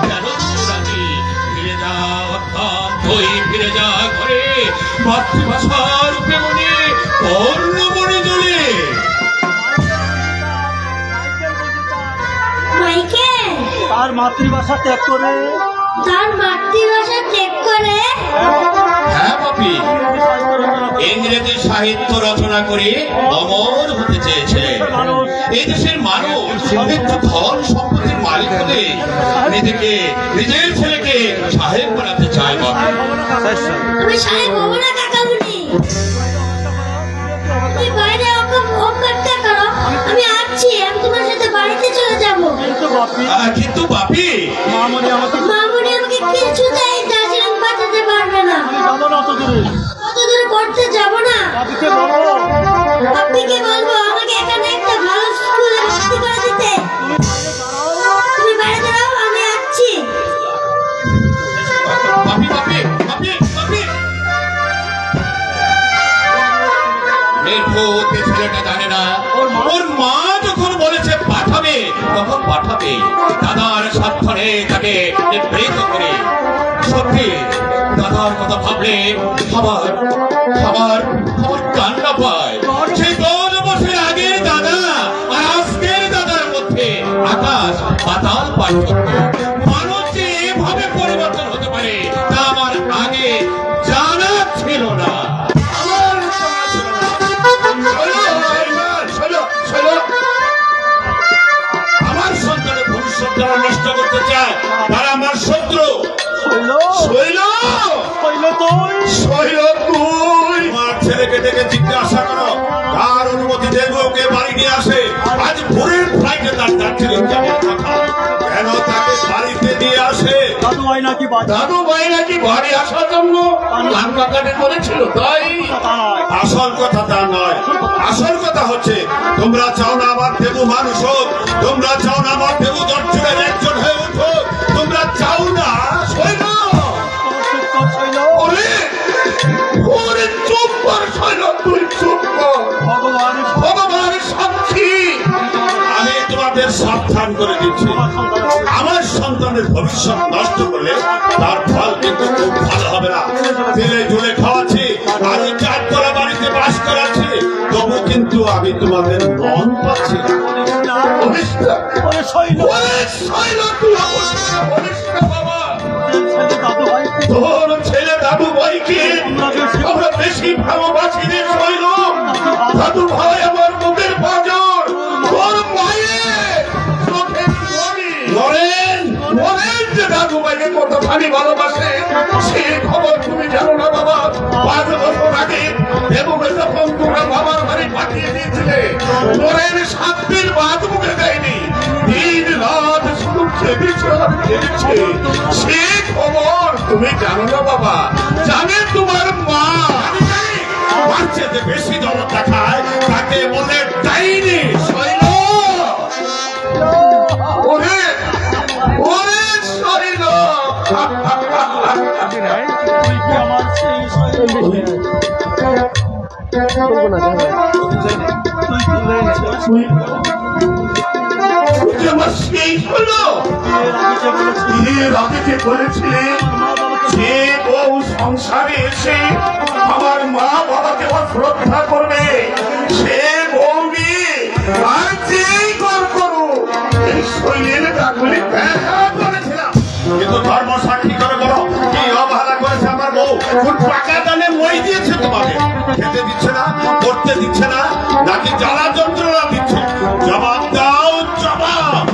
কেন ফিরে যা ফিরে যা ঘরে মাতৃভাষার রূপে মনে পর্ণমণি জলে। তার মাতৃভাষা ত্যাগ করে। তার মাতৃভাষা ত্যাগ করে? হ্যাঁ বাপি। ইংরেজি সাহিত্য রচনা করে অমর হতে চেয়েছিলেন এই দেশের মানুষ একটু ধন সম্পত্তির মালিক হলে নিজেকে নিজের ছেলেকে সাহেব বানাতে চায় বাপি আমি সাহেব হব না কাকামুনি। তুমি বাইরে ওকে হোম করো আমি আসছি আমি তোমার সাথে বাড়িতে চলে যাব। কিন্তু বাপি কিন্তু বাপি মামনি আমাকে মামুনি আমাকে কিছুতেই দার্জিলিং পাঠাতে পারবে না। যাব না অত দূরে। পড়তে যাব না। বাপিকে বলো। আপনিকে পাঠাবে, দাদার স্বার্থনে তাকে নিবৃত করে। সত্যি, দাদার কথা ভাবলে খাবার খাবার খাবার কান্না পায়। সেই দশ বছর আগের দাদা, আর আজকের দাদার মধ্যে আকাশ পাতাল পার্থক্য। ডেকে জিজ্ঞাসা করো কার অনুমতি দেব ওকে বাড়ি নিয়ে আসে? আজ ভোরের ফ্লাইটে তার দার্জিলিং কথা। কেন তাকে বাড়িতে নিয়ে আসে? দাদু ভাই নাকি দাদু ভাই নাকি বাড়ি আসার জন্য ধান করেছিল? তাই? আসল কথা তা নয়। আসল কথা হচ্ছে তোমরা চাও না আমার দেবু মানুষ হোক তোমরা চাও না আমার দেবু দর্শনের একজন হয়ে উঠুক তোমরা চাও না সাবধান করে দিচ্ছি। আমার সন্তানের ভবিষ্যৎ নষ্ট করলে তার ফল কিন্তু খুব ভালো হবে না। তেলে জুলে খাওয়াচ্ছি আর ওই চারতলা বাড়িতে বাস করাচ্ছি তবু কিন্তু আমি তোমাদের মন পাচ্ছি না। তোর ছেলে দাদু ভাইকে আমরা বেশি ভালোবাসি রে শৈল। দাদু ভাই আমার মুখের পাঁজর। ভাইকে কতখানি ভালোবাসে, সে খবর তুমি জানো না বাবা। পাঁচ বছর আগে দেবকে যখন তোমরা বাবার বাড়ি পাঠিয়ে দিয়েছিলে নরেন সাত দিন বাদ মুখে দেয়নি। দিন রাত শুধু সে খবর তুমি জানো না বাবা। জানে তোমার মা। আমার বেশি দরদ দেখায় তাকে বলে ডাইনি তুই কি তুই আমার সেই শৈল এর আগে যে বলেছিলি এর আগে যে বলেছিলে মা বাবাকে যে বউ সংসারে এসে আমার মা বাবাকে শ্রদ্ধা করবে সে করেছিলাম কিন্তু ধর্ম সাক্ষী করে বলো, কি অবহেলা করেছে আমার বউ? টাকা দানে মই দিয়েছে তোমাকে। খেতে দিচ্ছে না করতে দিচ্ছে না, নাকি জ্বালা যন্ত্রণা দিচ্ছে? জবাব দাও, জবাব।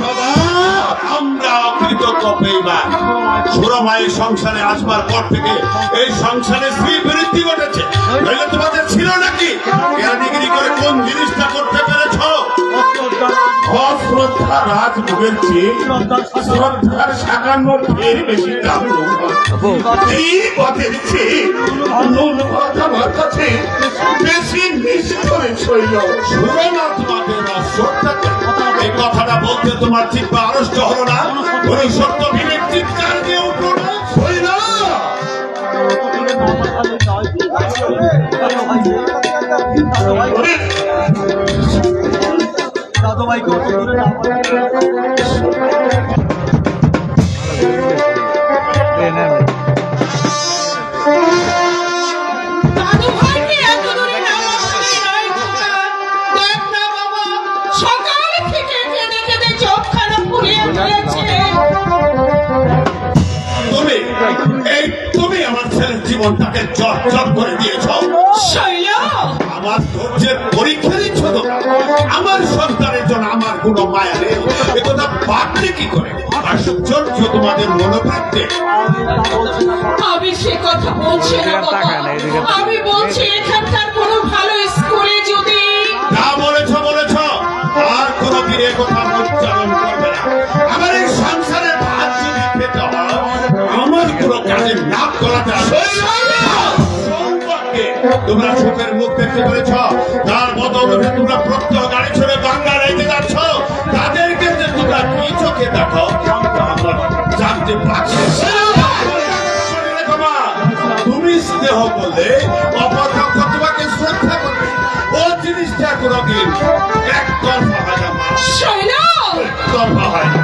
আমরা কৃতজ্ঞ পেইমান সুরমায়ের সংসারে আসবার পর থেকে এই সংসারে স্ত্রী বৃদ্ধি ঘটেছে। তোমাদের ছিল নাকি? জ্ঞানীগিরি করে কোন জিনিসটা অশ্রদ্ধা রাজভোগের চেয়ে শ্রদ্ধার সাকান্ন ফের বেশি দাম এই পথের চেয়ে নুন ভাত আমার কাছে বেশি নিষ্ঠুরে শৈল তোমাদের অশ্রদ্ধা করে। এই কথাটা বলতে তোমার জিব্বা আড়ষ্ট হলো না কোন সত্য বিবেক চিৎকার দিয়ে উঠল না শৈল সবাই আমার ছেলের জীবনটাকে জট জট করে দিয়েছ। আমার ধৈর্যের পরীক্ষা কি করে? আশ্চর্য তোমাদের মনোভাবতে আমি সে কথা বলছি না আমি বলছি এখানকার কোনো ভালো স্কুলে যদি যা বলেছ বলেছ। আর কোনোদিন এ কথা উচ্চারণ করবে না। আমার এই সংসারের ভাত যদি খেতে আমার কোনো কাজে নাক গলাতে তোমরা সুখের মুখ দেখতে পেরেছ। তার বদলে তোমরা প্রত্যহ গাড়ি ছেড়ে বাংলা রেখে যাচ্ছ। কি চোখে দেখো আমরা জানতে পারছি তুমি স্নেহ করলে অপরপক্ষ তোমাকে শ্রদ্ধা করবে ও জিনিসটা কোনোদিন একতরফা হয় না একতরফা হয় না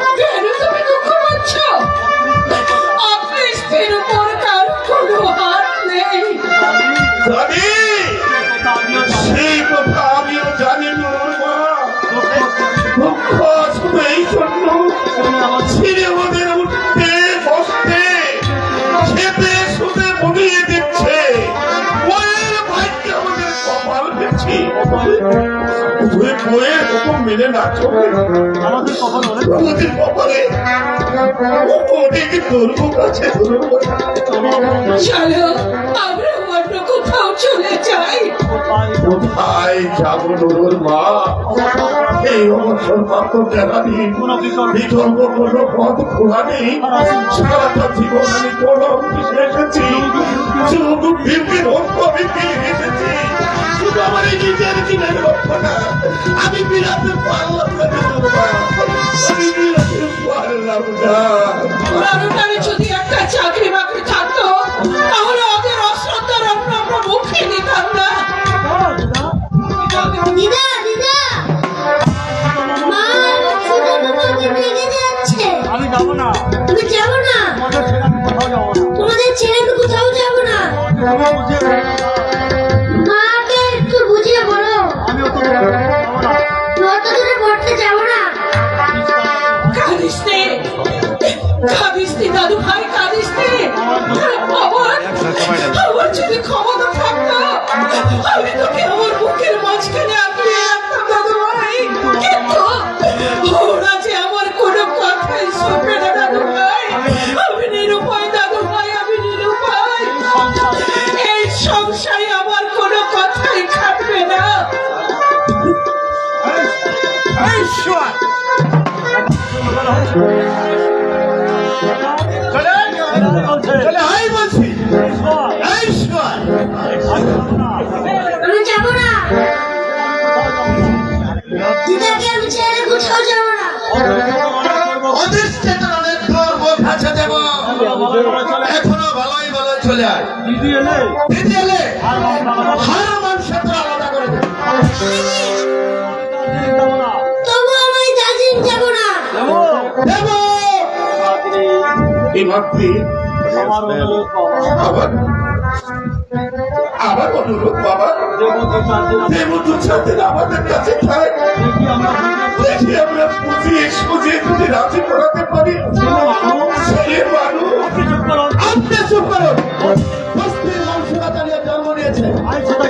মেনে না চলে। আমাদের কখন অনেক আমাদের কপালে অনেক দুর্ভোগ আছে দুর্ভোগ চলো আমরা অন্য কোথাও চলে যাই। কোথায় যাব নুরুর মা? এই অবসর মাত্র নেই বিকল্প কোনো পথ খোলা নেই। সারাটা জীবন আমি এসেছি। শুধু আমি এসেছি। শুধু আমার এই নিজের জীবনের রক্ষ আমি বিরাতে পারলাম না। আমি বিরাতে পারলাম না। তাড়াতাড়ি যদি একটা চাকরি বাকরি থাকতো তাহলে ওদের অশ্রদ্ধার আমরা আমরা মুখে নিতাম না। দিদা দিদা। মা ছোট তোমাকে রেগে যাচ্ছে। আমি যাব না। তুমি যাব না। আমাদের ছেলে কোথাও যাব না। তোমাদের কোথাও যাব না। আর বাবা হার মানুষের আলাদা করে এই আবার? আবার অনুরোধ বাবা? দু চার দেব দু চার দিন আমাদের কাছে থাক দেখি আমরা বুঝিয়ে সুঝিয়ে যদি রাজি করাতে পারি। ছেলে মানুষ। আপনি চুপ করুন।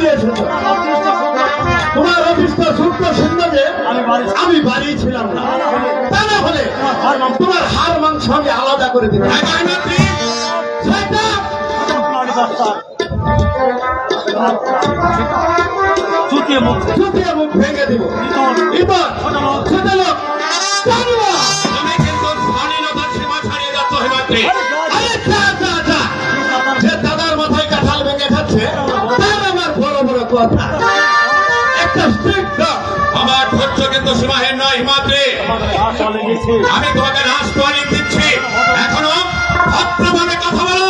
দিয়েছিল। তোমার অফিসটা সূত্র সুন্দরে। আমি বাড়ি ছিলাম। না। তা না হলে তোমার হার মাংস আমি আলাদা করে দিলাম। চুতিয়ে মুখ। ভেঙে দিব। এবার আমার ধৈর্য কিন্তু সীমাহীন নয় হিমাদ্রি। আমি তোমাকে রাজপালিক দিচ্ছি। এখনও ভদ্রভাবে কথা বলো।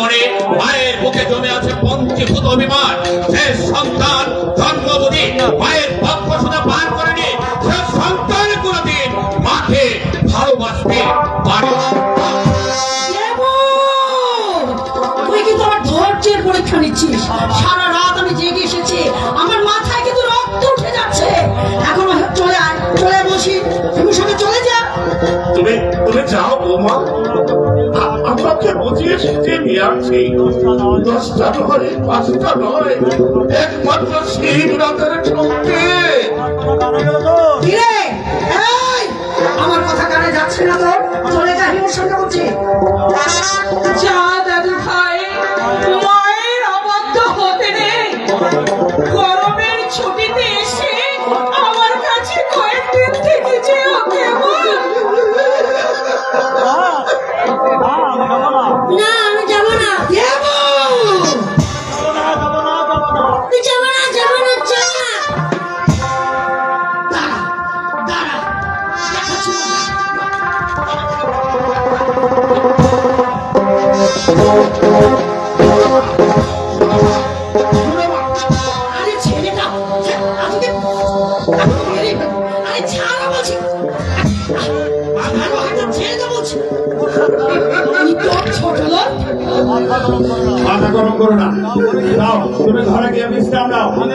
মনে মায়ের বুকে জমে আছে মায়ের বাক্য শোনা পার করেনি সে সন্তান কোনদিন মাকে ভালোবাসতে পারে তুই কিন্তু আমার ধৈর্যের পরীক্ষা নিচ্ছিস? বৌমা আমরা যে বুঝিয়ে দশটা নয়, পাঁচটা নয়, একমাত্র শিবরাতের ঠকতে আমার কথা কানে যাচ্ছে না তোর চলে যা হিমোর সঙ্গে বলছি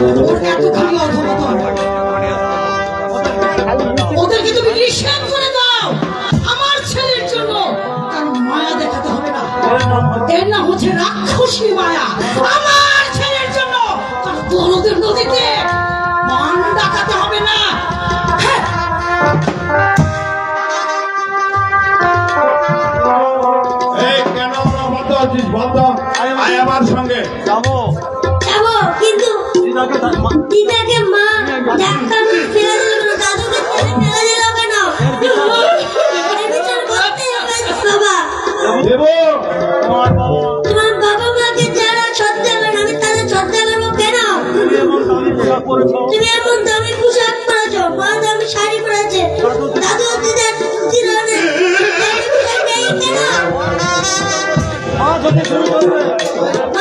ভালো দিদাকে মা ডাক্তার ফেলে দিল দাদুকে ছেলে ফেলে দিল কেন বিচার করতে হবে বাবা তোমার বাবা মাকে যারা ছদ্মাবেন আমি তাদের ছদ্মাবেন কেন তুমি এমন দামি পোশাক পরেছো মা দামি শাড়ি পরেছে। দাদু দিদার দিল না কেন? মা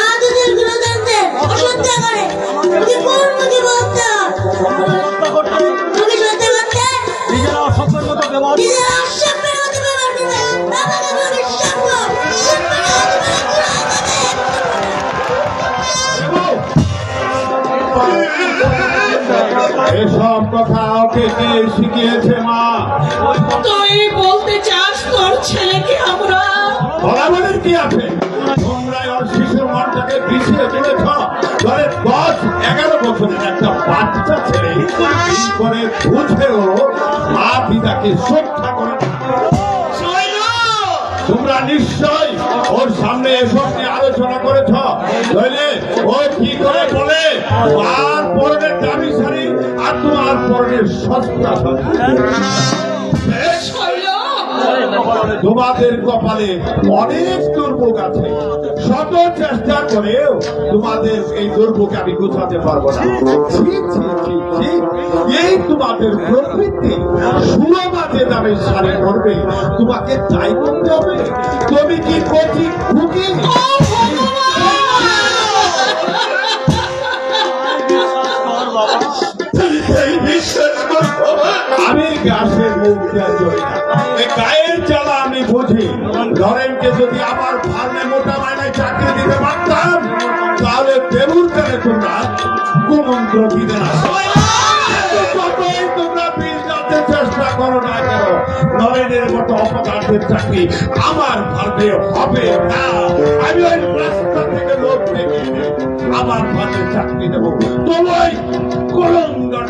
এসব কথা ওকে কে শিখিয়েছে মা? তুই বলতে চাস তোর ছেলেকে আমরা? বরাবরের কি আছে? তোমরা ওর শিশুর মনটাকে পিছিয়ে চলেছ ধরে দশ এগারো বছরের একটা বাচ্চা ছেলে। করে বুঝেও মা পিতাকে শ্রদ্ধা করে। নিশ্চয় ওর সামনে এসব নিয়ে আলোচনা করেছ। নইলে ও কি করে বলে? আর পরনের দামি শাড়ি আর তোমার পরনের সস্তা তোমাদের কপালে অনেক দুর্ভোগ আছে। শত চেষ্টা করেও তোমাদের এই দুর্ভোগ আমি গুছাতে পারব না। এই তোমাদের প্রবৃত্তি সুরমাতে দামে শাড়ি পরবে তোমাকে তাই করতে হবে। তুমি কি কচি খুকি? আমি গাছের মুখ দিয়ে কুমন্ত্র দিতে যতই তোমরা বিল জানতে চেষ্টা করো না কেন নরেনের মতো অপরাধের চাকরি আমার ফার্মে হবে না আমি ওই রাস্তা থেকে লোক থেকে আমার ফার্মে চাকরি দেবো তোমায় কলঙ্গর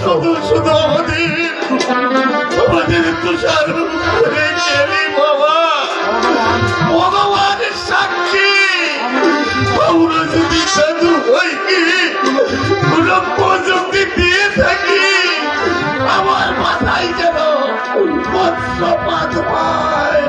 শুধু শুধু আমাদের আমাদের তুষার বাবা। ভগবানের সাক্ষী। আমরা যদি সাধু হই কি? কোনো প্রযুক্তি দিয়ে থাকি, আমার মাথায় যেন বৎসপাত পায়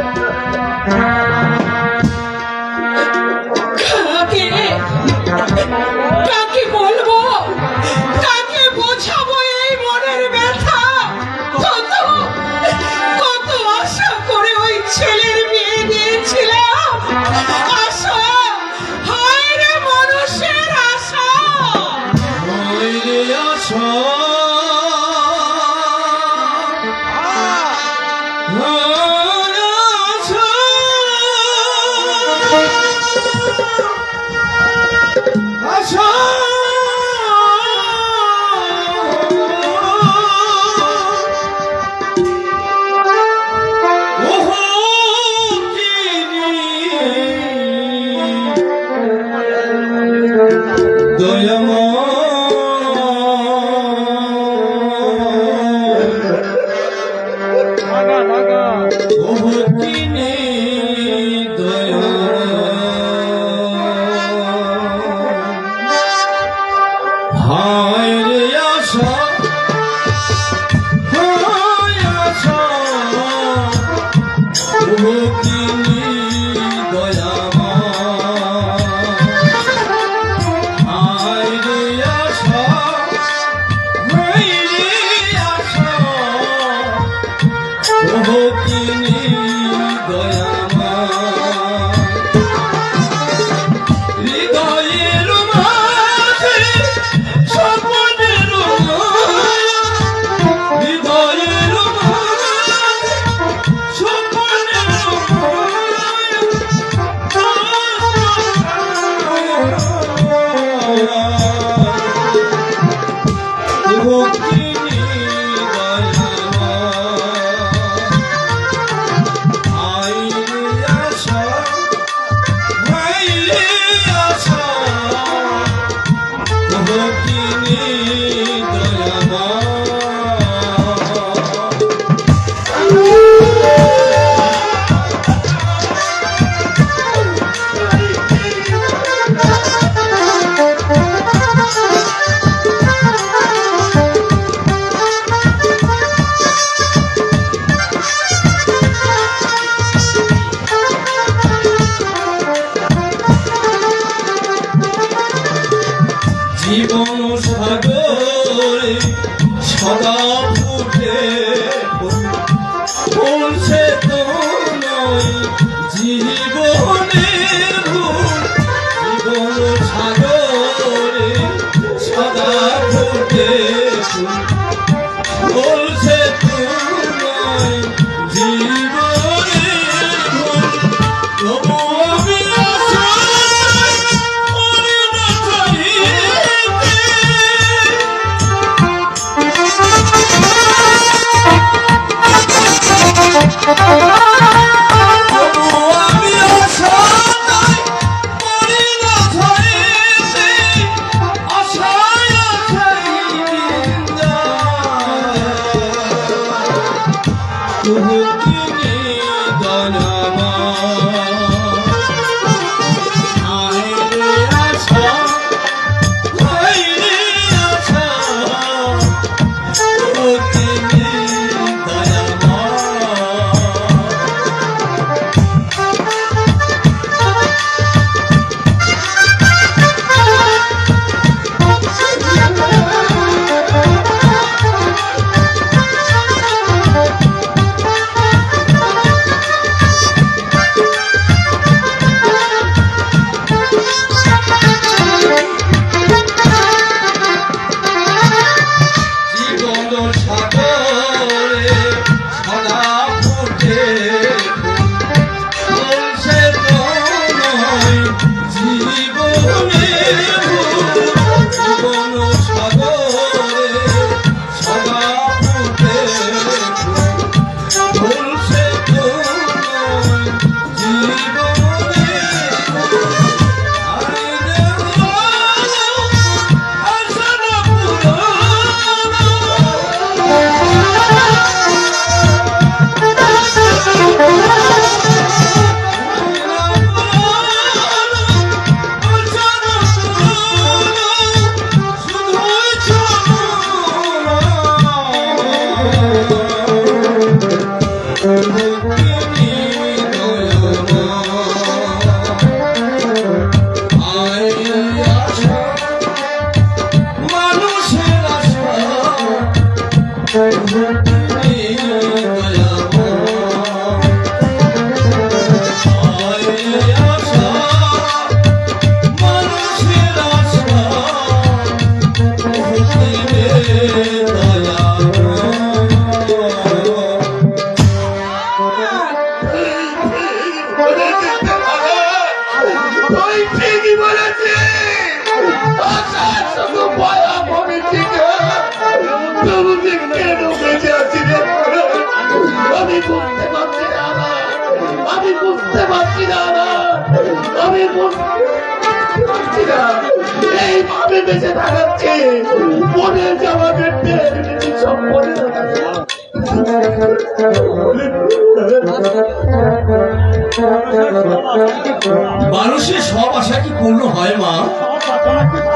মানুষের সব আশা কি পূর্ণ হয়, মা?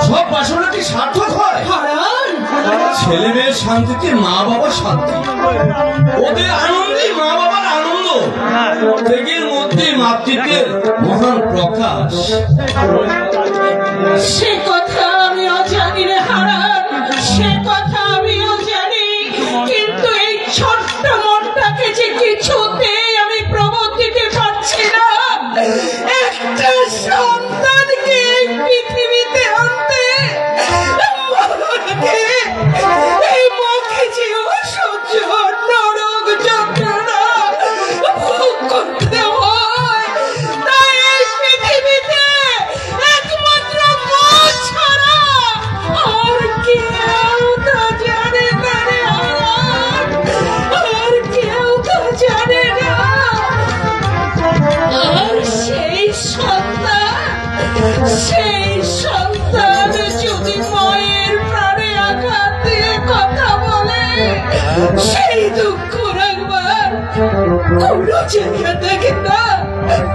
সব বাসনা কি সার্থক হয়? ছেলে মেয়ের শান্তিতে মা বাবার শান্তি? ওদের আনন্দে মা বাবার আনন্দ। থেকে মধ্যে মাতৃত্বের মহান প্রকাশ। সে কথা 好了。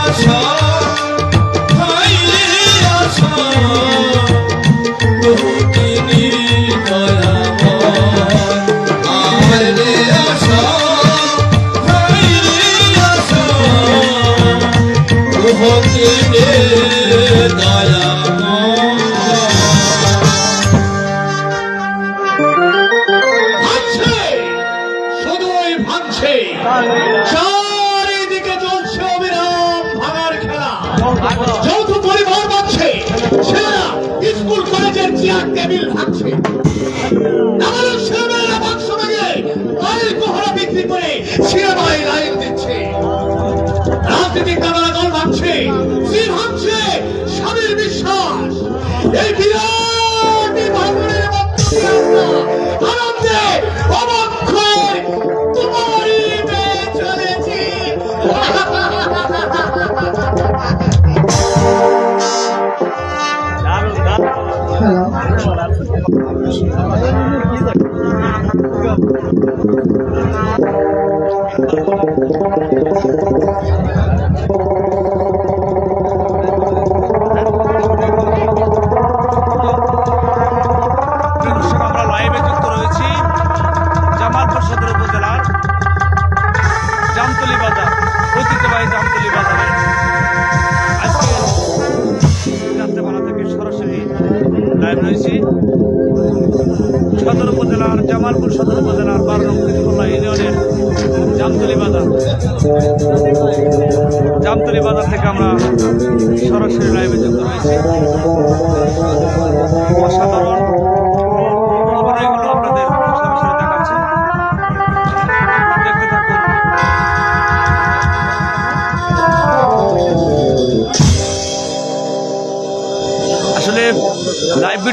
আসা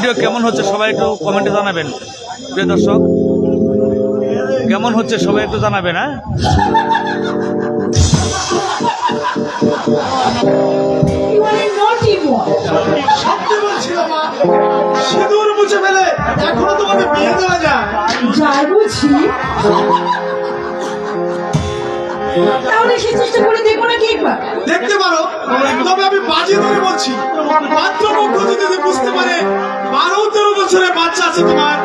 ভিডিও কেমন হচ্ছে সবাই একটু কমেন্টে জানাবেন। প্রিয় দর্শক কেমন হচ্ছে সবাই একটু জানাবেন হ্যাঁ? You are a naughty boy. সত্যি বলছিল মা সিঁদুর মুছে ফেলে এখনও তোমাকে বিয়ে দেওয়া যায়। যাই বুঝি তাহলে সে চেষ্টা করে দেখব না কি দেখতে পারো তবে আমি বাজে ধরে বলছি পাত্রপক্ষ যদি বুঝতে পারে বছরের বাচ্চা আছে তোমার